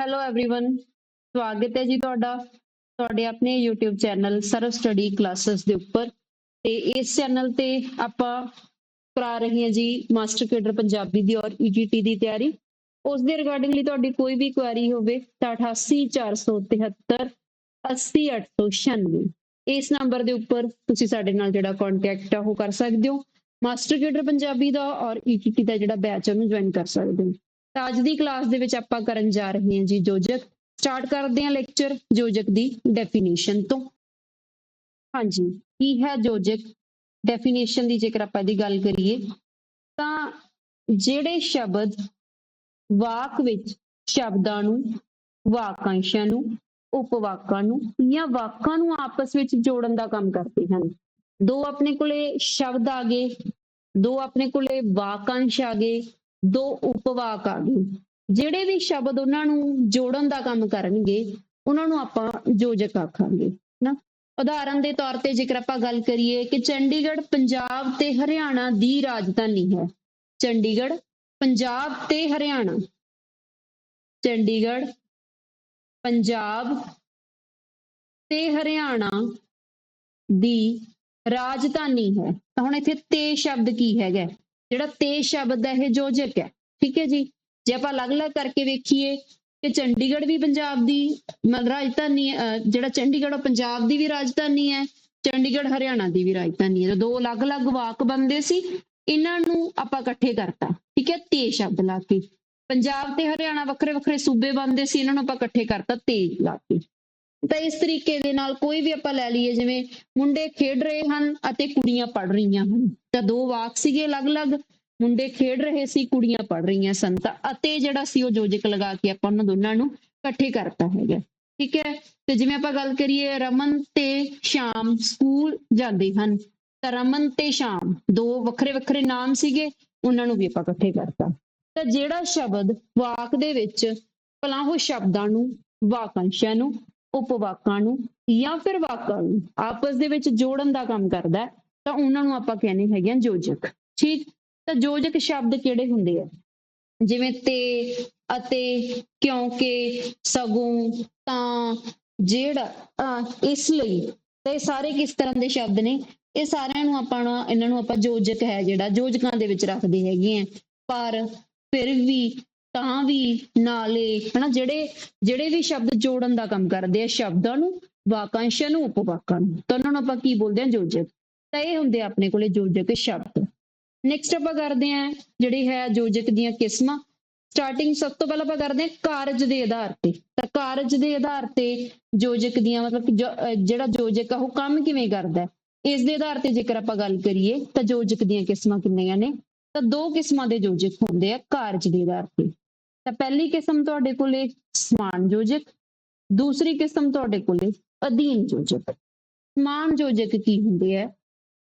Hello everyone ਸਵਾਗਤ ਹੈ ਜੀ ਤੁਹਾਡਾ, ਤੁਹਾਡੇ ਆਪਣੇ YouTube channel Sarv study classes ਦੇ ਉੱਪਰ। ਤੇ ਇਸ ਚੈਨਲ ਤੇ ਆਪਾਂ ਕਰਾ ਰਹੇ ਹਾਂ ਜੀ ਮਾਸਟਰ ਕੇਡਰ ਪੰਜਾਬੀ ਦੀ ਔਰ EGT ਦੀ ਤਿਆਰੀ। ਉਸ ਦੇ ਰਿਗਾਰਡਿੰਗਲੀ ਤੁਹਾਡੀ ਕੋਈ ਵੀ ਕੁਐਰੀ ਹੋਵੇ ਤਾਂ 88473 80896 ਇਸ ਨੰਬਰ ਦੇ ਉੱਪਰ ਤੁਸੀਂ ਸਾਡੇ ਨਾਲ ਜਿਹੜਾ ਕੰਟੈਕਟ ਆ ਉਹ ਕਰ ਸਕਦੇ ਹੋ। ਮਾਸਟਰ ਕੇਡਰ ਪੰਜਾਬੀ ਦਾ ਔਰ EGT ਦਾ ਜਿਹੜਾ ਬੈਚ ਉਹਨੂੰ ਜੁਆਇਨ ਕਰ ਸਕਦੇ ਹੋ। ਤਾਂ ਅੱਜ ਦੀ ਕਲਾਸ ਦੇ ਵਿੱਚ ਆਪਾਂ ਕਰਨ ਜਾ ਰਹੇ ਹਾਂ ਜੀ ਯੋਜਕ ਸਟਾਰਟ ਕਰਦੇ ਹਾਂ ਲੈਕਚਰ ਯੋਜਕ ਦੀ ਡੈਫੀਨੇਸ਼ਨ ਤੋਂ। ਹਾਂਜੀ, ਕੀ ਹੈ ਯੋਜਕ ਡੈਫੀਨੇਸ਼ਨ ਦੀ ਜੇਕਰ ਆਪਾਂ ਦੀ ਗੱਲ ਕਰੀਏ, ਤਾਂ ਜਿਹੜੇ ਸ਼ਬਦ ਵਾਕ ਵਿੱਚ ਸ਼ਬਦਾਂ ਨੂੰ, ਵਾਕਾਂਸ਼ਾਂ ਨੂੰ, ਉਪਵਾਕਾਂ ਨੂੰ ਜਾਂ ਵਾਕਾਂ ਨੂੰ ਆਪਸ ਵਿੱਚ ਜੋੜਨ ਦਾ ਕੰਮ ਕਰਦੇ ਹਨ, ਦੋ ਆਪਣੇ ਕੋਲੇ ਸ਼ਬਦ ਆ ਗਏ, ਦੋ ਆਪਣੇ ਕੋਲੇ ਵਾਕਾਂਸ਼ ਆ ਗਏ ਦੋ ਉਪਵਾਕ ਆ ਗਏ। ਜਿਹੜੇ ਵੀ ਸ਼ਬਦ ਉਹਨਾਂ ਨੂੰ ਜੋੜਨ ਦਾ ਕੰਮ ਕਰਨਗੇ, ਉਹਨਾਂ ਨੂੰ ਆਪਾਂ ਯੋਜਕ ਆਖਾਂਗੇ ਨਾ ਉਦਾਹਰਨ ਦੇ ਤੌਰ ਤੇ ਜੇਕਰ ਆਪਾਂ ਗੱਲ ਕਰੀਏ ਕਿ ਚੰਡੀਗੜ੍ਹ, ਪੰਜਾਬ ਤੇ ਹਰਿਆਣਾ ਦੀ ਰਾਜਧਾਨੀ ਹੈ। ਚੰਡੀਗੜ੍ਹ, ਪੰਜਾਬ ਤੇ ਹਰਿਆਣਾ। ਚੰਡੀਗੜ੍ਹ, ਪੰਜਾਬ ਤੇ ਹਰਿਆਣਾ ਦੀ ਰਾਜਧਾਨੀ ਹੈ। ਤਾਂ ਹੁਣ ਇੱਥੇ ਤੇ ਸ਼ਬਦ ਕੀ ਹੈਗਾ? ਜਿਹੜਾ ਤੇਜ਼ ਸ਼ਬਦ ਹੈ, ਇਹ ਯੋਜਕ ਹੈ। ਠੀਕ ਹੈ ਜੀ? ਜੇ ਆਪਾਂ ਅਲੱਗ-ਅਲੱਗ ਕਰਕੇ ਵੇਖੀਏ ਕਿ ਚੰਡੀਗੜ੍ਹ ਵੀ ਪੰਜਾਬ ਦੀ ਮਤਲਬ ਰਾਜਧਾਨੀ ਜਿਹੜਾ ਚੰਡੀਗੜ੍ਹ ਉਹ ਪੰਜਾਬ ਦੀ ਵੀ ਰਾਜਧਾਨੀ ਹੈ, ਚੰਡੀਗੜ੍ਹ ਹਰਿਆਣਾ ਦੀ ਵੀ ਰਾਜਧਾਨੀ ਹੈ। ਦੋ ਅਲੱਗ-ਅਲੱਗ ਵਾਕ ਬੰਦੇ ਸੀ, ਇਹਨਾਂ ਨੂੰ ਆਪਾਂ ਇਕੱਠੇ ਕਰਤਾ। ਠੀਕ ਹੈ? ਤੇ ਸ਼ਬਦ ਲਾ ਕੇ। ਪੰਜਾਬ ਤੇ ਹਰਿਆਣਾ ਵੱਖਰੇ ਵੱਖਰੇ ਸੂਬੇ ਬਣਦੇ ਸੀ, ਇਹਨਾਂ ਨੂੰ ਆਪਾਂ ਇਕੱਠੇ ਕਰਤਾ ਤੇ ਲਾ ਕੇ। ਤਾਂ ਇਸ ਤਰੀਕੇ ਦੇ ਨਾਲ ਕੋਈ ਵੀ ਆਪਾਂ ਲੈ ਲਈਏ, ਜਿਵੇਂ ਮੁੰਡੇ ਖੇਡ ਰਹੇ ਹਨ ਅਤੇ ਕੁੜੀਆਂ ਪੜ ਰਹੀਆਂ ਹਨ। ਤਾਂ ਦੋ ਵਾਕ ਸੀਗੇ ਅਲੱਗ-ਅਲੱਗ, ਮੁੰਡੇ ਖੇਡ ਰਹੇ ਸੀ, ਕੁੜੀਆਂ ਪੜ ਰਹੀਆਂ ਸਨ। ਤਾਂ ਅਤੇ ਜਿਹੜਾ ਸੀ ਉਹ ਯੋਜਕ ਲਗਾ ਕੇ ਆਪਾਂ ਉਹਨਾਂ ਦੋਨਾਂ ਨੂੰ ਇਕੱਠੇ ਕਰਤਾ ਹੈਗਾ। ਠੀਕ ਹੈ? ਤੇ ਜਿਵੇਂ ਆਪਾਂ ਗੱਲ ਕਰੀਏ, ਰਮਨ ਤੇ ਸ਼ਾਮ ਸਕੂਲ ਜਾਂਦੇ ਹਨ। ਤਾਂ ਰਮਨ ਤੇ ਸ਼ਾਮ ਦੋ ਵੱਖਰੇ ਵੱਖਰੇ ਨਾਮ ਸੀਗੇ, ਉਹਨਾਂ ਨੂੰ ਵੀ ਆਪਾਂ ਇਕੱਠੇ ਕਰਤਾ। ਤਾਂ ਜਿਹੜਾ ਸ਼ਬਦ ਵਾਕ ਦੇ ਵਿੱਚ, ਭਲਾ ਉਹ ਸ਼ਬਦਾਂ ਨੂੰ ਵਾਕਾਂਸ਼ਾਂ ਨੂੰ ਉਪਵਾਕਾਂ ਨੂੰ ਜਾਂ ਫਿਰ ਵਾਕਾਂ ਨੂੰ ਆਪਸ ਦੇ ਵਿੱਚ ਜੋੜਨ ਦਾ ਕੰਮ ਕਰਦਾ ਤਾਂ ਉਹਨਾਂ ਨੂੰ ਆਪਾਂ ਕਹਿੰਦੇ ਹੈਗੇ ਆ ਯੋਜਕ। ਠੀਕ? ਤਾਂ ਯੋਜਕ ਸ਼ਬਦ ਕਿਹੜੇ ਹੁੰਦੇ ਆ? ਜਿਵੇਂ ਤੇ ਅਤੇ ਕਿਉਂਕਿ, ਸਗੋਂ, ਤਾਂ, ਜਿਹੜਾ ਇਸ ਲਈ। ਤਾਂ ਇਹ ਸਾਰੇ ਕਿਸ ਤਰ੍ਹਾਂ ਦੇ ਸ਼ਬਦ ਨੇ? ਇਹ ਸਾਰਿਆਂ ਨੂੰ ਆਪਾਂ ਇਹਨਾਂ ਨੂੰ ਆਪਾਂ ਯੋਜਕ ਹੈ ਜਿਹੜਾ, ਯੋਜਕਾਂ ਦੇ ਵਿੱਚ ਰੱਖਦੇ ਹੈਗੇ ਆ। ਪਰ ਫਿਰ ਵੀ ਤਾਂ ਵੀ ਨਾਲੇ ਹਨਾ, ਜਿਹੜੇ ਜਿਹੜੇ ਵੀ ਸ਼ਬਦ ਜੋੜਨ ਦਾ ਕੰਮ ਕਰਦੇ ਆ, ਸ਼ਬਦਾਂ ਨੂੰ, ਵਾਕਾਂਸ਼ਾਂ ਨੂੰ, ਉਪਵਾਕਾਂ ਨੂੰ, ਤਾਂ ਉਹਨਾਂ ਨੂੰ ਆਪਾਂ ਕੀ ਬੋਲਦੇ ਆ? ਯੋਜਕ ਤਾਂ ਇਹ ਹੁੰਦੇ ਆ ਆਪਣੇ ਕੋਲੇ ਯੋਜਕ ਸ਼ਬਦ। ਨੈਕਸਟ ਆਪਾਂ ਕਰਦੇ ਆ, ਜਿਹੜੀ ਹੈ ਯੋਜਕ ਦੀਆਂ ਕਿਸਮਾਂ। ਸਟਾਰਟਿੰਗ ਸਭ ਤੋਂ ਪਹਿਲਾਂ ਆਪਾਂ ਕਰਦੇ ਹਾਂ ਕਾਰਜ ਦੇ ਆਧਾਰ ਤੇ। ਤਾਂ ਕਾਰਜ ਦੇ ਆਧਾਰ ਤੇ ਯੋਜਕ ਦੀਆਂ ਮਤਲਬ ਜਿਹੜਾ ਯੋਜਕ ਆ, ਉਹ ਕੰਮ ਕਿਵੇਂ ਕਰਦਾ ਹੈ? ਇਸ ਦੇ ਆਧਾਰ ਤੇ ਜੇਕਰ ਆਪਾਂ ਗੱਲ ਕਰੀਏ, ਤਾਂ ਯੋਜਕ ਦੀਆਂ ਕਿਸਮਾਂ ਕਿੰਨੀਆਂ ਨੇ? ਤਾਂ ਦੋ ਕਿਸਮਾਂ ਦੇ ਯੋਜਕ ਹੁੰਦੇ ਆ ਕਾਰਜ ਦੇ ਆਧਾਰ ਤੇ। ਤਾਂ ਪਹਿਲੀ ਕਿਸਮ ਤੁਹਾਡੇ ਕੋਲੇ ਸਮਾਨ ਯੋਜਕ, ਦੂਸਰੀ ਕਿਸਮ ਤੁਹਾਡੇ ਕੋਲੇ ਅਧੀਨ ਯੋਜਕ। ਸਮਾਨ ਯੋਜਕ ਕੀ ਹੁੰਦੇ ਆ?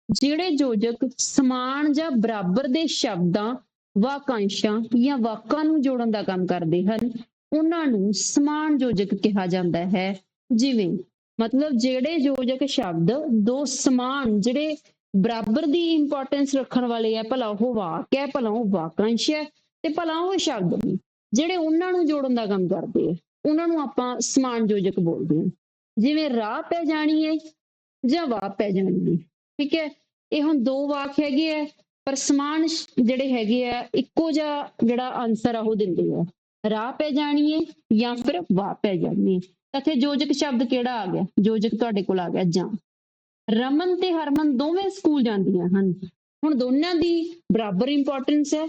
ਜਿਹੜੇ ਯੋਜਕ ਸਮਾਨ ਜਾਂ ਬਰਾਬਰ ਦੇ ਸ਼ਬਦਾਂ, ਵਾਕਾਂਸ਼ਾਂ ਜਾਂ ਵਾਕਾਂ ਨੂੰ ਜੋੜਨ ਦਾ ਕੰਮ ਕਰਦੇ ਹਨ, ਉਹਨਾਂ ਨੂੰ ਸਮਾਨ ਯੋਜਕ ਕਿਹਾ ਜਾਂਦਾ ਹੈ। ਜਿਵੇਂ, ਮਤਲਬ ਜਿਹੜੇ ਯੋਜਕ ਸ਼ਬਦ ਦੋ ਸਮਾਨ ਜਿਹੜੇ ਬਰਾਬਰ ਦੀ ਇੰਪੋਰਟੈਂਸ ਰੱਖਣ ਵਾਲੇ ਆ, ਭਲਾ ਉਹ ਵਾਕ ਹੈ, ਭਲਾ ਉਹ ਵਾਕਾਂਸ਼ ਹੈ ਤੇ ਭਲਾ ਉਹ ਸ਼ਬਦ ਨੇ ਜਿਹੜੇ ਉਹਨਾਂ ਨੂੰ ਜੋੜਨ ਦਾ ਕੰਮ ਕਰਦੇ ਆ, ਉਹਨਾਂ ਨੂੰ ਆਪਾਂ ਸਮਾਨ ਯੋਜਕ ਬੋਲਦੇ ਹਾਂ। ਜਿਵੇਂ ਰਾਹ ਪੈ ਜਾਣੀ ਹੈ ਜਾਂ ਵਾਹ ਪੈ ਜਾਣੀ ਹੈ ਠੀਕ ਹੈ? ਇਹ ਹੁਣ ਦੋ ਵਾਕ ਹੈਗੇ ਆ, ਪਰ ਸਮਾਨ ਜਿਹੜੇ ਹੈਗੇ ਆ, ਇੱਕੋ ਜਿਹਾ ਜਿਹੜਾ ਆਨਸਰ ਆ ਉਹ ਦਿੰਦੇ ਆ। ਰਾਹ ਪੈ ਜਾਣੀ ਹੈ ਜਾਂ ਫਿਰ ਵਾਹ ਪੈ ਜਾਣੀ ਹੈ ਇੱਥੇ ਯੋਜਕ ਸ਼ਬਦ ਕਿਹੜਾ ਆ ਗਿਆ? ਯੋਜਕ ਤੁਹਾਡੇ ਕੋਲ ਆ ਗਿਆ, ਜਾਂ। ਰਮਨ ਤੇ ਹਰਮਨ ਦੋਵੇਂ ਸਕੂਲ ਜਾਂਦੀਆਂ ਹਨ। ਹੁਣ ਦੋਨਾਂ ਦੀ ਬਰਾਬਰ ਇੰਪੋਰਟੈਂਸ ਹੈ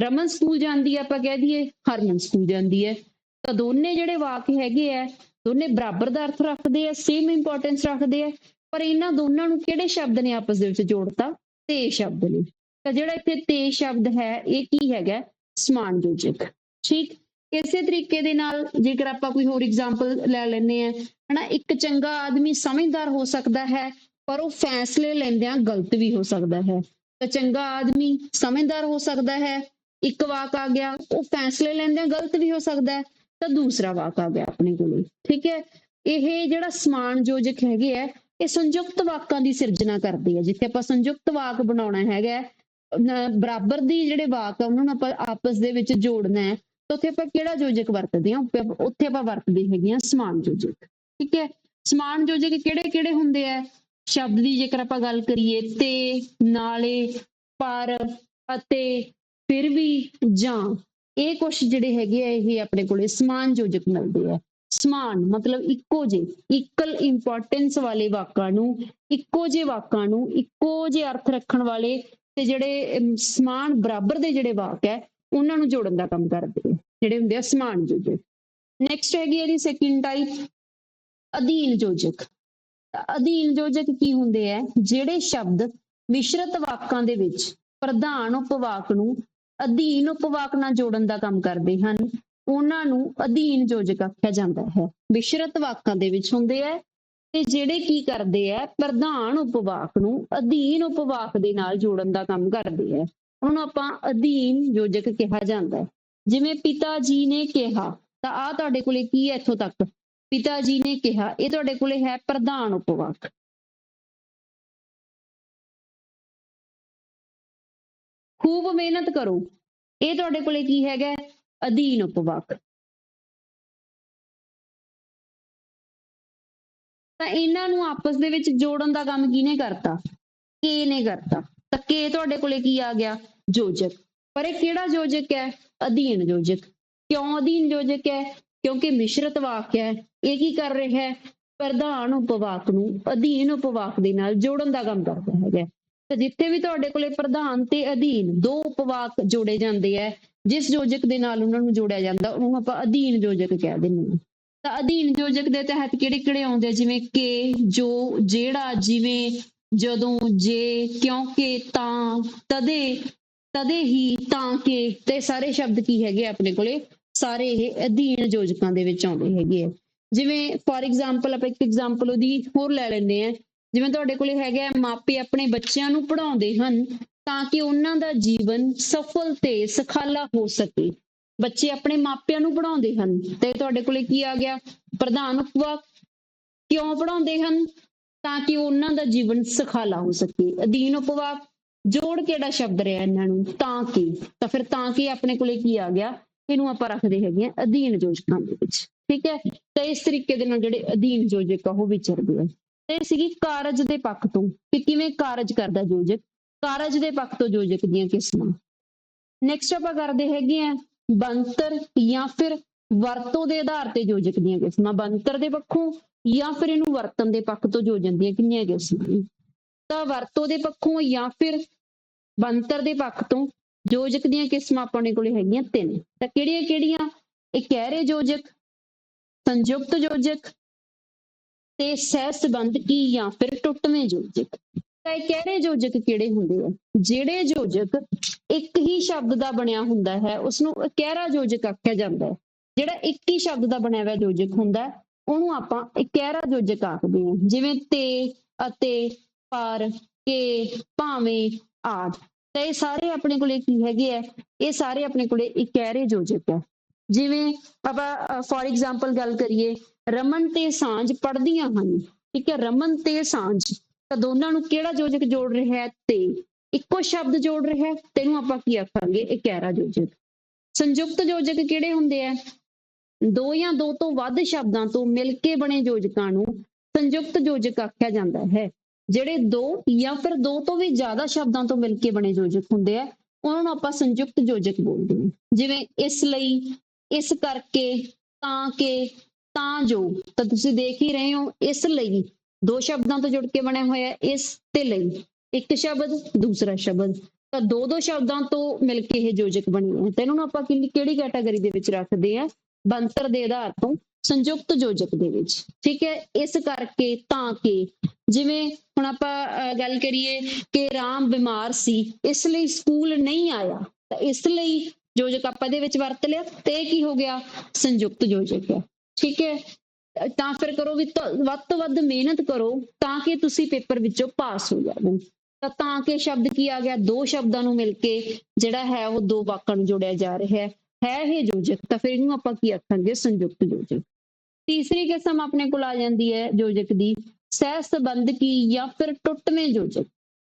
ਰਮਨ ਸਕੂਲ ਜਾਂਦੀ ਹੈ ਆਪਾਂ ਕਹਿ ਦਈਏ, ਹਰਮਨ ਸਕੂਲ ਜਾਂਦੀ ਹੈ। ਤਾਂ ਦੋਨੇ ਜਿਹੜੇ ਵਾਕ ਹੈਗੇ ਆ, ਦੋਨੇ ਬਰਾਬਰ ਦਾ ਅਰਥ ਰੱਖਦੇ ਆ ਸੇਮ ਇੰਪੋਰਟੈਂਸ ਰੱਖਦੇ ਆ, ਪਰ ਇਹਨਾਂ ਦੋਨਾਂ ਨੂੰ ਕਿਹੜੇ ਸ਼ਬਦ ਨੇ ਆਪਸ ਦੇ ਵਿੱਚ ਜੋੜਤਾ? ਤੇ ਸ਼ਬਦ ਨੇ। ਤਾਂ ਜਿਹੜਾ ਇੱਥੇ ਤੇ ਸ਼ਬਦ ਹੈ, ਇਹ ਕੀ ਹੈਗਾ? ਸਮਾਨ ਯੋਜਕ। ਠੀਕ? ਇਸੇ ਤਰੀਕੇ ਦੇ ਨਾਲ ਜੇਕਰ ਆਪਾਂ ਕੋਈ ਹੋਰ ਐਗਜ਼ਾਮਪਲ ਲੈ ਲੈਂਦੇ ਆ, ਹਨਾ, ਇੱਕ ਚੰਗਾ ਆਦਮੀ ਸਮਝਦਾਰ ਹੋ ਸਕਦਾ ਹੈ, ਪਰ ਉਹ ਫੈਸਲੇ ਲੈਂਦਿਆਂ ਗਲਤ ਵੀ ਹੋ ਸਕਦਾ ਹੈ। ਤਾਂ ਚੰਗਾ ਆਦਮੀ ਸਮਝਦਾਰ ਹੋ ਸਕਦਾ ਹੈ ਇੱਕ ਵਾਕ ਆ ਗਿਆ, ਉਹ ਫੈਸਲੇ ਲੈਂਦਿਆਂ ਗਲਤ ਵੀ ਹੋ ਸਕਦਾ ਹੈ, ਤਾਂ ਦੂਸਰਾ ਵਾਕ ਆ ਗਿਆ ਆਪਣੇ ਕੋਲੇ ਠੀਕ ਹੈ? ਇਹ ਜਿਹੜਾ ਸਮਾਨ ਯੋਜਕ ਹੈਗੇ ਆ, ਇਹ ਸੰਯੁਕਤ ਵਾਕਾਂ ਦੀ ਸਿਰਜਣਾ ਕਰਦੇ ਆ, ਜਿੱਥੇ ਆਪਾਂ ਸੰਯੁਕਤ ਵਾਕ ਬਣਾਉਣਾ ਹੈਗਾ ਬਰਾਬਰ ਦੀ ਜਿਹੜੇ ਵਾਕ ਆ, ਉਹਨਾਂ ਨੂੰ ਆਪਾਂ ਆਪਸ ਦੇ ਵਿੱਚ ਜੋੜਨਾ ਹੈ, ਤਾਂ ਉੱਥੇ ਆਪਾਂ ਕਿਹੜਾ ਯੋਜਕ ਵਰਤਦੇ ਹਾਂ ਉੱਥੇ ਆਪਾਂ- ਵਰਤਦੇ ਹੈਗੇ ਹਾਂ ਸਮਾਨ ਯੋਜਕ, ਠੀਕ ਹੈ? ਸਮਾਨ ਯੋਜਕ ਕਿਹੜੇ ਕਿਹੜੇ ਹੁੰਦੇ ਆ? ਸ਼ਬਦ ਦੀ ਜੇਕਰ ਆਪਾਂ ਗੱਲ ਕਰੀਏ, ਤੇ, ਨਾਲੇ, ਪਰ ਅਤੇ ਫਿਰ ਵੀ ਜਾਂ ਇਹ ਕੁਛ ਜਿਹੜੇ ਹੈਗੇ ਆ, ਇਹ ਆਪਣੇ ਕੋਲੇ ਸਮਾਨ ਯੋਜਕ ਮਿਲਦੇ ਆ। ਸਮਾਨ ਮਤਲਬ ਇੱਕੋ ਜਿਹੇ ਇਕਲ ਇੰਪੋਰਟੈਂਸ ਵਾਲੇ ਵਾਕਾਂ ਨੂੰ, ਇੱਕੋ ਜਿਹੇ ਵਾਕਾਂ ਨੂੰ, ਇੱਕੋ ਜਿਹੇ ਅਰਥ ਰੱਖਣ ਵਾਲੇ ਤੇ ਜਿਹੜੇ ਸਮਾਨ ਬਰਾਬਰ ਦੇ ਜਿਹੜੇ ਵਾਕ ਹੈ, ਉਹਨਾਂ ਨੂੰ ਜੋੜਨ ਦਾ ਕੰਮ ਕਰਦੇ ਆ, ਜਿਹੜੇ ਹੁੰਦੇ ਆ ਸਮਾਨ ਯੋਜਕ। ਨੈਕਸਟ ਹੈਗੀ ਇਹਦੀ ਸੈਕਿੰਡ ਟਾਈਪ ਅਧੀਨ ਯੋਜਕ। ਅਧੀਨ ਯੋਜਕ ਕੀ ਹੁੰਦੇ ਆ? ਜਿਹੜੇ ਸ਼ਬਦ ਮਿਸ਼ਰਤ ਵਾਕਾਂ ਦੇ ਵਿੱਚ ਪ੍ਰਧਾਨ ਉਪਵਾਕ ਨੂੰ ਅਧੀਨ ਉਪਵਾਕ ਨਾਲ ਜੋੜਨ ਦਾ ਕੰਮ ਕਰਦੇ ਹਨ। ਉਹਨਾਂ ਨੂੰ ਅਧੀਨ ਯੋਜਕ ਆਖਿਆ ਜਾਂਦਾ ਹੈ। ਮਿਸ਼ਰਤ ਵਾਕਾਂ ਦੇ ਵਿੱਚ ਹੁੰਦੇ ਆ ਤੇ ਜਿਹੜੇ ਕੀ ਕਰਦੇ ਆ ਪ੍ਰਧਾਨ ਉਪਵਾਕ ਨੂੰ ਅਧੀਨ ਉਪਵਾਕ ਦੇ ਨਾਲ ਜੋੜਨ ਦਾ ਕੰਮ ਕਰਦੇ ਆ ਉਹਨੂੰ ਆਪਾਂ ਅਧੀਨ ਯੋਜਕ ਕਿਹਾ ਜਾਂਦਾ ਹੈ। ਜਿਵੇਂ ਪਿਤਾ ਜੀ ਨੇ ਕਿਹਾ, ਤਾਂ ਆ ਤੁਹਾਡੇ ਕੋਲੇ ਕੀ ਹੈ ਇੱਥੋਂ ਤੱਕ? ਪਿਤਾ ਜੀ ਨੇ ਕਿਹਾ, ਇਹ ਤੁਹਾਡੇ ਕੋਲੇ ਹੈ ਪ੍ਰਧਾਨ ਉਪਵਾਕ। ਖੂਬ ਮਿਹਨਤ ਕਰੋ। ਇਹ ਤੁਹਾਡੇ ਕੋਲੇ ਕੀ ਹੈਗਾ? ਅਧੀਨ ਉਪਵਾਕ। ਤਾਂ ਇਹਨਾਂ ਨੂੰ ਆਪਸ ਦੇ ਵਿੱਚ ਜੋੜਨ ਦਾ ਕੰਮ ਕਿਹਨੇ ਕਰਤਾ? ਕੇ ਨੇ ਕਰਤਾ। ਤਾਂ ਕੇ ਤੁਹਾਡੇ ਕੋਲੇ ਕੀ ਆ ਗਿਆ? ਯੋਜਕ। ਪਰ ਇਹ ਕਿਹੜਾ ਯੋਜਕ ਹੈ? ਅਧੀਨ ਯੋਜਕ। ਕਿਉਂ ਅਧੀਨ ਯੋਜਕ ਹੈ? ਕਿਉਂਕਿ ਮਿਸ਼ਰਤ ਵਾਕ ਹੈ। ਇਹ ਕੀ ਕਰ ਰਿਹਾ ਹੈ? ਪ੍ਰਧਾਨ ਉਪਵਾਕ ਨੂੰ ਅਧੀਨ ਉਪਵਾਕ ਦੇ ਨਾਲ ਜੋੜਨ ਦਾ ਕੰਮ ਕਰਦਾ ਹੈਗਾ। ਤਾਂ ਜਿੱਥੇ ਵੀ ਤੁਹਾਡੇ ਕੋਲੇ ਪ੍ਰਧਾਨ ਤੇ ਅਧੀਨ ਦੋ ਉਪਵਾਕ ਜੋੜੇ ਜਾਂਦੇ ਆ ਜਿਸ ਯੋਜਕ ਦੇ ਨਾਲ ਉਹਨਾਂ ਨੂੰ ਜੋੜਿਆ ਜਾਂਦਾ, ਉਹਨੂੰ ਆਪਾਂ ਅਧੀਨ ਯੋਜਕ ਕਹਿ ਦਿੰਦੇ ਹਾਂ। ਤਾਂ ਅਧੀਨ ਯੋਜਕ ਦੇ ਤਹਿਤ ਕਿਹੜੇ ਕਿਹੜੇ ਆਉਂਦੇ ਜਿਵੇਂ ਕਿ, ਜੋ, ਜਿਹੜਾ, ਜਿਵੇਂ, ਜਦੋਂ, ਜੇ ਕਿਉਂਕਿ ਤਾਂ, ਤਦੇ ਤਦੇ ਹੀ, ਤਾਂ ਕਿ, ਤੇ ਸਾਰੇ ਸ਼ਬਦ ਕੀ ਹੈਗੇ ਆ ਆਪਣੇ ਕੋਲੇ? ਸਾਰੇ ਇਹ ਅਧੀਨ ਯੋਜਕਾਂ ਦੇ ਵਿੱਚ ਆਉਂਦੇ ਹੈਗੇ ਆ। ਜਿਵੇਂ ਫੋਰ ਐਗਜ਼ਾਮਪਲ ਆਪਾਂ ਇੱਕ ਐਗਜ਼ਾਮਪਲ ਉਹਦੀ ਹੋਰ ਲੈ ਲੈਂਦੇ ਆ। ਜਿਵੇਂ ਤੁਹਾਡੇ ਕੋਲੇ ਹੈਗਾ ਮਾਪੇ ਆਪਣੇ ਬੱਚਿਆਂ ਨੂੰ ਪੜ੍ਹਾਉਂਦੇ ਹਨ, ਤਾਂ ਕਿ ਉਹਨਾਂ ਦਾ ਜੀਵਨ ਸਫਲ ਤੇ ਸਖਾਲਾ ਹੋ ਸਕੇ। ਬੱਚੇ ਆਪਣੇ ਮਾਪਿਆਂ ਨੂੰ ਪੜ੍ਹਾਉਂਦੇ ਹਨ। ਤੇ ਤੁਹਾਡੇ ਕੋਲੇ ਕੀ ਆ ਗਿਆ? ਪ੍ਰਧਾਨ ਉਪਵਾਕ ਕਿਉਂ ਪੜ੍ਹਾਉਂਦੇ ਹਨ? ਤਾਂ ਕਿ ਉਹਨਾਂ ਦਾ ਜੀਵਨ ਸਖਾਲਾ ਹੋ ਸਕੇ। ਅਧੀਨ ਉਪਵਾਕ ਜੋੜ ਕਿਹੜਾ ਸ਼ਬਦ ਰਿਹਾ ਇਹਨਾਂ ਨੂੰ? ਤਾਂ ਕਿ। ਤਾਂ ਫਿਰ ਤਾਂ ਕਿ ਆਪਣੇ ਕੋਲੇ ਕੀ ਆ ਗਿਆ? ਇਹਨੂੰ ਆਪਾਂ ਰੱਖਦੇ ਹੈਗੇ ਆ ਅਧੀਨ ਯੋਜਕਾਂ ਦੇ ਵਿੱਚ। ਠੀਕ ਹੈ? ਤਾਂ ਇਸ ਤਰੀਕੇ ਦੇ ਨਾਲ ਜਿਹੜੇ ਅਧੀਨ ਯੋਜਕ ਆ, ਉਹ ਵਿਚਰਦੇ ਆ। ਇਹ ਸੀਗੀ ਕਾਰਜ ਦੇ ਪੱਖ ਤੋਂ ਕਿ ਕਿਵੇਂ ਕਾਰਜ ਕਰਦਾ ਯੋਜਕ, ਕਾਰਜ ਦੇ ਪੱਖ ਤੋਂ ਯੋਜਕ ਦੀਆਂ ਕਿਸਮਾਂ। ਨੈਕਸਟ ਆਪਾਂ ਕਰਦੇ ਹੈਗੇ ਆ ਬੰਤਰ ਜਾਂ ਫਿਰ ਵਰਤੋਂ ਦੇ ਆਧਾਰ ਤੇ ਯੋਜਕ ਦੀਆਂ ਕਿਸਮਾਂ। ਬੰਤਰ ਦੇ ਪੱਖੋਂ ਜਾਂ ਫਿਰ ਇਹਨੂੰ ਵਰਤਨ ਦੇ ਪੱਖ ਤੋਂ ਯੋਜਨ ਦੀਆਂ ਕਿੰਨੀਆਂ ਕਿਸਮਾਂ ਤਾਂ ਵਰਤੋਂ ਦੇ ਪੱਖੋਂ ਜਾਂ ਫਿਰ ਬੰਤਰ ਦੇ ਪੱਖ ਤੋਂ ਯੋਜਕ ਦੀਆਂ ਕਿਸਮਾਂ ਆਪਣੇ ਕੋਲੇ ਹੈਗੀਆਂ ਤਿੰਨ। ਤਾਂ ਕਿਹੜੀਆਂ ਕਿਹੜੀਆਂ ਇਹ ਇਕਹਿਰੇ ਯੋਜਕ, ਸੰਯੁਕਤ ਯੋਜਕ ਤੇ ਸਹਿ ਸੰਬੰਧਕੀ ਜਾਂ ਫਿਰ ਟੁੱਟਵੇਂ ਯੋਜਕ ਤਾਂ ਇਕਹਿਰੇ ਯੋਜਕ ਕਿਹੜੇ ਹੁੰਦੇ ਆ? ਜਿਹੜੇ ਯੋਜਕ ਇੱਕ ਹੀ ਸ਼ਬਦ ਦਾ ਬਣਿਆ ਹੁੰਦਾ ਹੈ ਉਸ ਨੂੰ ਇਕਹਿਰਾ ਯੋਜਕ ਆਖਿਆ ਜਾਂਦਾ ਹੈ? ਜਿਹੜਾ ਇੱਕ ਹੀ ਸ਼ਬਦ ਦਾ ਬਣਿਆ ਹੋਇਆ ਯੋਜਕ ਹੁੰਦਾ ਉਹਨੂੰ ਆਪਾਂ ਇਕਹਿਰਾ ਯੋਜਕ ਆਖਦੇ ਹਾਂ? ਜਿਵੇਂ ਤੇ, ਅਤੇ, ਪਰ, ਕੇ, ਭਾਵੇਂ, ਆਦ। ਤਾਂ ਇਹ ਸਾਰੇ ਆਪਣੇ ਕੋਲੇ ਕੀ ਹੈਗੇ ਆ? ਇਹ ਸਾਰੇ ਆਪਣੇ ਕੋਲੇ ਇਕਹਿਰੇ ਯੋਜਕ ਹੈ ਜਿਵੇਂ ਆਪਾਂ ਫੋਰ ਐਗਜ਼ਾਮਪਲ ਗੱਲ ਕਰੀਏ, ਰਮਨ ਤੇ ਸਾਂਝ ਪੜ੍ਹਦੀਆਂ ਹਨ, ਠੀਕ ਹੈ, ਰਮਨ ਤੇ ਸਾਂਝ, ਤਾਂ ਦੋਨਾਂ ਨੂੰ ਕਿਹੜਾ ਯੋਜਕ ਜੋੜ ਰਿਹਾ ਹੈ? ਤੇ ਇੱਕੋ ਸ਼ਬਦ ਜੋੜ ਰਿਹਾ ਹੈ, ਤੈਨੂੰ ਆਪਾਂ ਕੀ ਆਖਾਂਗੇ? ਇਕਹਿਰਾ ਯੋਜਕ। ਸੰਯੁਕਤ ਯੋਜਕ ਕਿਹੜੇ ਹੁੰਦੇ ਆ? ਦੋ ਜਾਂ ਦੋ ਤੋਂ ਵੱਧ ਸ਼ਬਦਾਂ ਤੋਂ ਮਿਲ ਕੇ ਬਣੇ ਯੋਜਕਾਂ ਨੂੰ ਸੰਯੁਕਤ ਯੋਜਕ ਆਖਿਆ ਜਾਂਦਾ ਹੈ। ਜਿਹੜੇ ਦੋ ਜਾਂ ਫਿਰ ਦੋ ਤੋਂ ਵੀ ਜ਼ਿਆਦਾ ਸ਼ਬਦਾਂ ਤੋਂ ਮਿਲ ਕੇ ਬਣੇ ਯੋਜਕ ਹੁੰਦੇ ਆ, ਉਹਨਾਂ ਨੂੰ ਆਪਾਂ ਸੰਯੁਕਤ ਯੋਜਕ ਬੋਲਦੇ ਹਾਂ। ਜਿਵੇਂ ਇਸ ਲਈ ਇਸ ਕਰਕੇ ਤਾਂ ਕਿ ਤਾਂ ਜੋ, ਤਾਂ ਤੁਸੀਂ ਦੇਖ ਹੀ ਰਹੇ ਹੋ, ਇਸ ਲਈ, ਦੋ ਸ਼ਬਦਾਂ ਤੋਂ ਜੁੜ ਕੇ ਬਣਿਆ ਹੋਇਆ ਇਸ ਤੇ ਲਈ, ਇੱਕ ਸ਼ਬਦ, ਦੂਸਰਾ ਸ਼ਬਦ, ਤਾਂ ਦੋ ਦੋ ਸ਼ਬਦਾਂ ਤੋਂ ਮਿਲ ਕੇ ਇਹ ਯੋਜਕ ਬਣੇ ਹੋਏ ਤੇ ਇਹਨਾਂ ਨੂੰ ਆਪਾਂ ਕਿਹੜੀ ਕੈਟਾਗਰੀ ਦੇ ਵਿੱਚ ਰੱਖਦੇ ਆ? ਬੰਤਰ ਦੇ ਆਧਾਰ ਤੋਂ, ਸੰਯੁਕਤ ਯੋਜਕ ਦੇ ਵਿੱਚ, ਠੀਕ ਹੈ? ਇਸ ਕਰਕੇ ਤਾਂ ਕਿ, ਜਿਵੇਂ ਹੁਣ ਆਪਾਂ ਗੱਲ ਕਰੀਏ ਕਿ ਰਾਮ ਬਿਮਾਰ ਸੀ, ਇਸ ਲਈ ਸਕੂਲ ਨਹੀਂ ਆਇਆ, ਤਾਂ ਇਸ ਲਈ ਯੋਜਕ ਆਪਾਂ ਇਹਦੇ ਵਿੱਚ ਵਰਤ ਲਿਆ ਤੇ ਕੀ ਹੋ ਗਿਆ? ਸੰਯੁਕਤ ਯੋਜਕ ਹੈ। ਠੀਕ ਹੈ? ਤਾਂ ਫਿਰ ਕਰੋ ਵੀ ਵੱਧ ਤੋਂ ਵੱਧ ਮਿਹਨਤ ਕਰੋ ਤਾਂ ਕਿ ਤੁਸੀਂ ਪੇਪਰ ਵਿੱਚੋਂ ਪਾਸ ਹੋ ਜਾਵੋ। ਤਾਂ ਤਾਂ ਕਿ ਸ਼ਬਦ ਕੀ ਆ ਗਿਆ? ਦੋ ਸ਼ਬਦਾਂ ਨੂੰ ਮਿਲ ਕੇ ਜਿਹੜਾ ਹੈ ਉਹ ਦੋ ਵਾਕਾਂ ਨੂੰ ਜੋੜਿਆ ਜਾ ਰਿਹਾ ਹੈ। ਹੈ ਇਹ ਯੋਜਕ? ਤਾਂ ਫਿਰ ਇਹਨੂੰ ਆਪਾਂ ਕੀ ਆਖਾਂਗੇ? ਸੰਯੁਕਤ ਯੋਜਕ। ਤੀਸਰੀ ਕਿਸਮ ਆਪਣੇ ਕੋਲ ਆ ਜਾਂਦੀ ਹੈ ਯੋਜਕ ਦੀ। ਸਹਿ ਸੰਬੰਧ ਕੀ ਜਾਂ ਫਿਰ ਟੁੱਟਵੇਂ ਯੋਜਕ?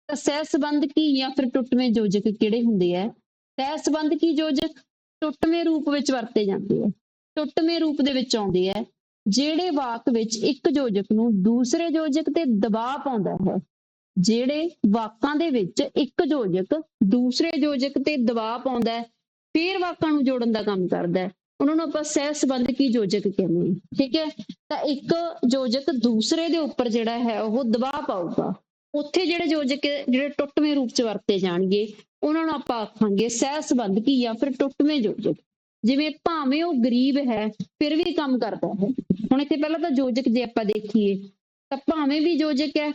ਤਾਂ ਸਹਿ ਸੰਬੰਧ ਕੀ ਜਾਂ ਫਿਰ ਟੁੱਟਵੇਂ ਯੋਜਕ ਕਿਹੜੇ ਹੁੰਦੇ ਆ ਸਹਿ ਸੰਬੰਧ ਕੀ ਯੋਜਕ ਟੁੱਟਵੇਂ ਰੂਪ ਵਿੱਚ ਵਰਤੇ ਜਾਂਦੇ ਆ, ਟੁੱਟਵੇਂ ਰੂਪ ਦੇ ਵਿੱਚ ਆਉਂਦੇ ਆ, ਜਿਹੜੇ ਵਾਕ ਵਿੱਚ ਇੱਕ ਯੋਜਕ ਨੂੰ ਦੂਸਰੇ ਯੋਜਕ ਤੇ ਦਬਾਅ ਪਾਉਂਦਾ ਹੈ, ਜਿਹੜੇ ਵਾਕਾਂ ਦੇ ਵਿੱਚ ਇੱਕ ਯੋਜਕ ਦੂਸਰੇ ਯੋਜਕ ਤੇ ਦਬਾਅ ਪਾਉਂਦਾ ਹੈ, ਫਿਰ ਵਾਕਾਂ ਨੂੰ ਜੋੜਨ ਦਾ ਕੰਮ ਕਰਦਾ ਹੈ, ਉਹਨਾਂ ਨੂੰ ਆਪਾਂ ਸਹਿ ਸੰਬੰਧ ਕੀ ਯੋਜਕ ਕਹਿੰਦੇ ਹਾਂ, ਠੀਕ ਹੈ, ਤਾਂ ਇੱਕ ਯੋਜਕ ਦੂਸਰੇ ਦੇ ਉੱਪਰ ਜਿਹੜਾ ਹੈ, ਉਹ ਦਬਾਅ ਪਾਊਗਾ, ਉੱਥੇ ਜਿਹੜੇ ਯੋਜਕ, ਜਿਹੜੇ ਟੁੱਟਵੇਂ ਰੂਪ ਚ ਵਰਤੇ ਜਾਣਗੇ ਉਹਨਾਂ ਨੂੰ ਆਪਾਂ ਆਖਾਂਗੇ ਸਹਿ ਸੰਬੰਧਕੀ ਜਾਂ ਫਿਰ ਟੁੱਟਵੇਂ ਯੋਜਕ ਜਿਵੇਂ ਭਾਵੇਂ ਉਹ ਗਰੀਬ ਹੈ, ਫਿਰ ਵੀ ਕੰਮ ਕਰਦਾ ਹੈ। ਹੁਣ ਇੱਥੇ ਪਹਿਲਾਂ ਤਾਂ ਯੋਜਕ ਜੇ ਆਪਾਂ ਦੇਖੀਏ, ਤਾਂ ਭਾਵੇਂ ਵੀ ਯੋਜਕ ਹੈ,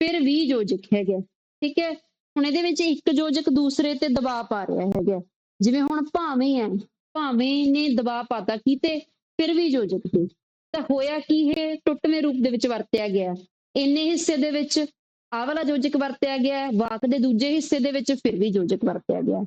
ਫਿਰ ਵੀ ਯੋਜਕ ਹੈਗਾ। ਠੀਕ ਹੈ? ਹੁਣ ਇਹਦੇ ਵਿੱਚ ਇੱਕ ਯੋਜਕ ਦੂਸਰੇ ਤੇ ਦਬਾਅ ਪਾ ਰਿਹਾ ਹੈਗਾ। ਜਿਵੇਂ ਹੁਣ ਭਾਵੇਂ ਹੈ, ਭਾਵੇਂ ਨੇ ਦਬਾਅ ਪਾਤਾ ਕੀਤੇ ਫਿਰ ਵੀ ਯੋਜਕ ਤੇ ਤਾਂ ਹੋਇਆ ਕੀ ਇਹ ਟੁੱਟਵੇਂ ਰੂਪ ਦੇ ਵਿੱਚ ਵਰਤਿਆ ਗਿਆ। ਇੰਨੇ ਹਿੱਸੇ ਦੇ ਵਿੱਚ ਆਹ ਵਾਲਾ ਯੋਜਕ ਵਰਤਿਆ ਗਿਆ ਹੈ, ਵਾਕ ਦੇ ਦੂਜੇ ਹਿੱਸੇ ਦੇ ਵਿੱਚ ਫਿਰ ਵੀ ਯੋਜਕ ਵਰਤਿਆ ਗਿਆ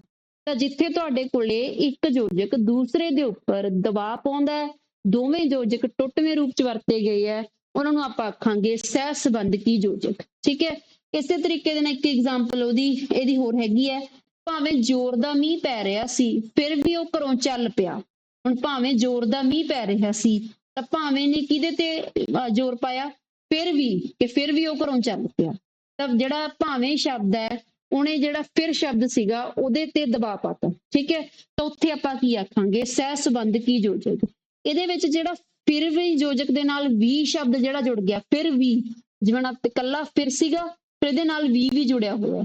ਤਾਂ ਜਿੱਥੇ ਤੁਹਾਡੇ ਕੋਲੇ ਇੱਕ ਯੋਜਕ ਦੂਸਰੇ ਦੇ ਉੱਪਰ ਦਬਾਅ ਪਾਉਂਦਾ ਹੈ ਦੋਵੇਂ ਯੋਜਕ ਟੁੱਟਵੇਂ ਰੂਪ ਚ ਵਰਤੇ ਗਏ ਹੈ ਉਹਨਾਂ ਨੂੰ ਆਪਾਂ ਆਖਾਂਗੇ ਸਹਿ ਸੰਬੰਧਕੀ ਯੋਜਕ। ਠੀਕ ਹੈ? ਇਸੇ ਤਰੀਕੇ ਦੇ ਨਾਲ ਇੱਕ ਐਗਜ਼ਾਮਪਲ ਉਹਦੀ ਇਹਦੀ ਹੋਰ ਹੈਗੀ ਹੈ ਭਾਵੇਂ ਜ਼ੋਰ ਦਾ ਮੀਂਹ ਪੈ ਰਿਹਾ ਸੀ ਫਿਰ ਵੀ ਉਹ ਘਰੋਂ ਚੱਲ ਪਿਆ। ਹੁਣ ਭਾਵੇਂ ਜ਼ੋਰ ਦਾ ਮੀਂਹ ਪੈ ਰਿਹਾ ਸੀ ਤਾਂ ਭਾਵੇਂ ਨੇ ਕਿਹਦੇ ਤੇ ਜ਼ੋਰ ਪਾਇਆ ਫਿਰ ਵੀ ਕਿ ਫਿਰ ਵੀ ਉਹ ਘਰੋਂ ਚੱਲ ਪਿਆ। ਤਾਂ ਜਿਹੜਾ ਭਾਵੇਂ ਸ਼ਬਦ ਹੈ, ਉਹਨੇ ਜਿਹੜਾ ਫਿਰ ਸ਼ਬਦ ਸੀਗਾ, ਉਹਦੇ ਤੇ ਦਬਾਅ ਪਾਤਾ ਠੀਕ ਹੈ? ਤਾਂ ਉੱਥੇ ਆਪਾਂ ਕੀ ਆਖਾਂਗੇ? ਸਹਿ ਸੰਬੰਧ ਕੀ ਯੋਜਕ? ਇਹਦੇ ਵਿੱਚ ਜਿਹੜਾ ਫਿਰ ਵੀ ਯੋਜਕ ਦੇ ਨਾਲ ਵੀ ਸ਼ਬਦ ਜਿਹੜਾ ਜੁੜ ਗਿਆ, ਫਿਰ ਵੀ, ਜਿਵੇਂ ਨਾ ਇਕੱਲਾ ਫਿਰ ਸੀਗਾ, ਫਿਰ ਇਹਦੇ ਨਾਲ ਵੀ ਵੀ ਜੁੜਿਆ ਹੋਇਆ।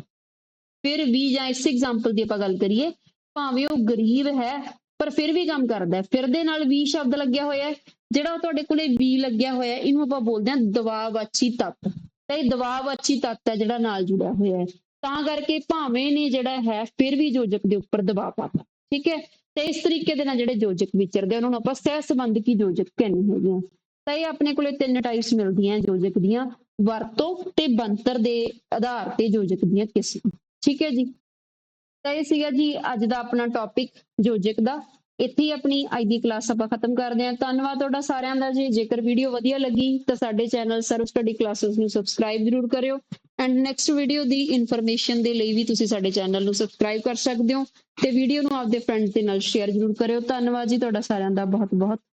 ਫਿਰ ਵੀ ਜਾਂ ਇਸ ਐਗਜ਼ਾਮਪਲ ਦੀ ਆਪਾਂ ਗੱਲ ਕਰੀਏ, ਭਾਵੇਂ ਉਹ ਗਰੀਬ ਹੈ, ਪਰ ਫਿਰ ਵੀ ਕੰਮ ਕਰਦਾ ਫਿਰ ਦੇ ਨਾਲ ਵੀ ਸ਼ਬਦ ਲੱਗਿਆ ਹੋਇਆ ਹੈ, ਜਿਹੜਾ ਤੁਹਾਡੇ ਕੋਲੇ ਵੀ ਲੱਗਿਆ ਹੋਇਆ ਇਹਨੂੰ ਆਪਾਂ ਬੋਲਦੇ ਹਾਂ ਦਬਾਅਵਾਚੀ ਤੱਤ। ਤਾਂ ਇਹ ਦਬਾਅਵਾਚੀ ਤੱਤ ਹੈ ਜਿਹੜਾ ਨਾਲ ਜੁੜਿਆ ਹੋਇਆ ਹੈ। ਤਾਂ ਕਰਕੇ ਭਾਵੇਂ ਨੇ ਜਿਹੜਾ ਹੈ ਫਿਰ ਵੀ ਯੋਜਕ ਦੇ ਉੱਪਰ ਦਬਾਅ ਪਾਤਾ ਠੀਕ ਹੈ? ਤੇ ਇਸ ਤਰੀਕੇ ਦੇ ਨਾਲ ਜਿਹੜੇ ਯੋਜਕ ਵਿਚਰਦੇ ਆ, ਉਹਨਾਂ ਨੂੰ ਆਪਾਂ ਸਹਿ ਸੰਬੰਧਕੀ ਯੋਜਕ ਕਹਿੰਦੇ ਹੈਗੇ ਆ। ਤਾਂ ਇਹ ਆਪਣੇ ਕੋਲੇ ਤਿੰਨ ਟਾਈਪਸ ਮਿਲਦੀਆਂ ਯੋਜਕ ਦੀਆਂ ਵਰਤੋਂ ਤੇ ਬੰਤਰ ਦੇ ਆਧਾਰ ਤੇ ਯੋਜਕ ਦੀਆਂ ਕਿਸਮਾਂ ਠੀਕ ਹੈ ਜੀ? ਤਾਂ ਇਹ ਸੀਗਾ ਜੀ ਅੱਜ ਦਾ ਆਪਣਾ ਟੌਪਿਕ ਯੋਜਕ ਦਾ। ਇੱਥੇ ਹੀ ਆਪਣੀ ਅੱਜ ਦੀ ਕਲਾਸ ਆਪਾਂ ਖਤਮ ਕਰਦੇ ਹਾਂ। ਧੰਨਵਾਦ ਤੁਹਾਡਾ ਸਾਰਿਆਂ ਦਾ ਜੀ। ਜੇਕਰ ਵੀਡੀਓ ਵਧੀਆ ਲੱਗੀ, ਤਾਂ ਸਾਡੇ ਚੈਨਲ ਸਰਵ ਸਟੱਡੀ ਕਲਾਸਿਸ ਨੂੰ ਸਬਸਕ੍ਰਾਈਬ ਜ਼ਰੂਰ ਕਰਿਓ। ਐਂਡ ਨੈਕਸਟ ਵੀਡੀਓ ਦੀ ਇਨਫੋਰਮੇਸ਼ਨ ਦੇ ਲਈ ਵੀ ਤੁਸੀਂ ਸਾਡੇ ਚੈਨਲ ਨੂੰ ਸਬਸਕ੍ਰਾਈਬ ਕਰ ਸਕਦੇ ਹੋ। ਤੇ ਵੀਡੀਓ ਨੂੰ ਆਪਦੇ ਫਰੈਂਡ ਦੇ ਨਾਲ ਸ਼ੇਅਰ ਜ਼ਰੂਰ ਕਰਿਓ। ਧੰਨਵਾਦ ਜੀ ਤੁਹਾਡਾ ਸਾਰਿਆਂ ਦਾ। ਬਹੁਤ ਬਹੁਤ